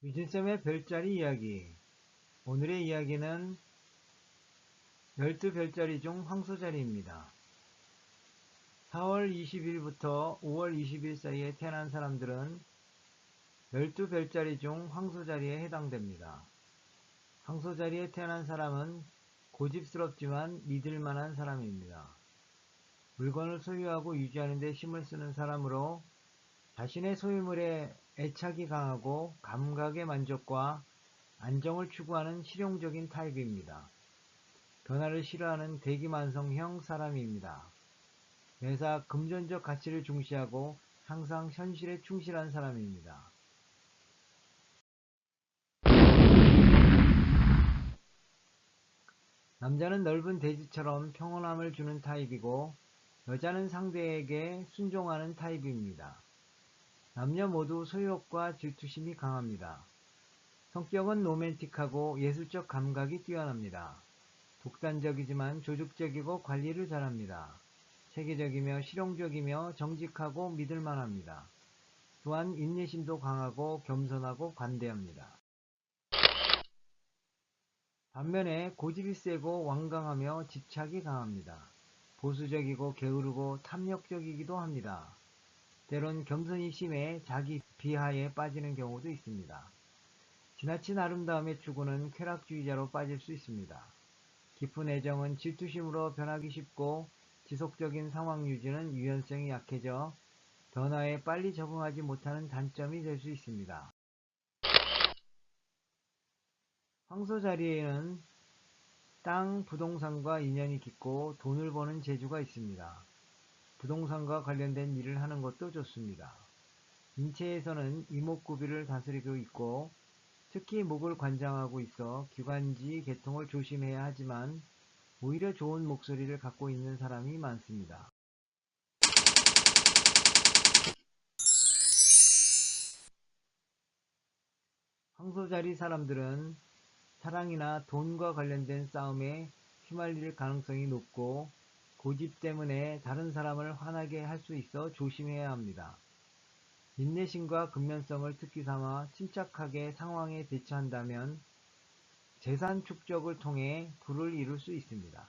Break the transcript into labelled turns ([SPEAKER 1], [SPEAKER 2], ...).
[SPEAKER 1] 유진쌤의 별자리 이야기 오늘의 이야기는 12별자리 중 황소자리입니다. 4월 20일부터 5월 20일 사이에 태어난 사람들은 12별자리 중 황소자리에 해당됩니다. 황소자리에 태어난 사람은 고집스럽지만 믿을만한 사람입니다. 물건을 소유하고 유지하는 데 힘을 쓰는 사람으로 자신의 소유물에 애착이 강하고 감각의 만족과 안정을 추구하는 실용적인 타입입니다. 변화를 싫어하는 대기만성형 사람입니다. 매사 금전적 가치를 중시하고 항상 현실에 충실한 사람입니다. 남자는 넓은 대지처럼 평온함을 주는 타입이고 여자는 상대에게 순종하는 타입입니다. 남녀 모두 소유욕과 질투심이 강합니다. 성격은 로맨틱하고 예술적 감각이 뛰어납니다. 독단적이지만 조직적이고 관리를 잘합니다. 체계적이며 실용적이며 정직하고 믿을만합니다. 또한 인내심도 강하고 겸손하고 관대합니다. 반면에 고집이 세고 완강하며 집착이 강합니다. 보수적이고 게으르고 탐욕적이기도 합니다. 때론 겸손이 심해 자기 비하에 빠지는 경우도 있습니다. 지나친 아름다움의 추구는 쾌락주의자로 빠질 수 있습니다. 깊은 애정은 질투심으로 변하기 쉽고 지속적인 상황 유지는 유연성이 약해져 변화에 빨리 적응하지 못하는 단점이 될 수 있습니다. 황소 자리에는 땅, 부동산과 인연이 깊고 돈을 버는 재주가 있습니다. 부동산과 관련된 일을 하는 것도 좋습니다. 인체에서는 이목구비를 다스리고 있고 특히 목을 관장하고 있어 기관지 개통을 조심해야 하지만 오히려 좋은 목소리를 갖고 있는 사람이 많습니다. 황소자리 사람들은 사랑이나 돈과 관련된 싸움에 휘말릴 가능성이 높고 고집 때문에 다른 사람을 화나게 할 수 있어 조심해야 합니다. 인내심과 근면성을 특기 삼아 침착하게 상황에 대처한다면 재산 축적을 통해 부를 이룰 수 있습니다.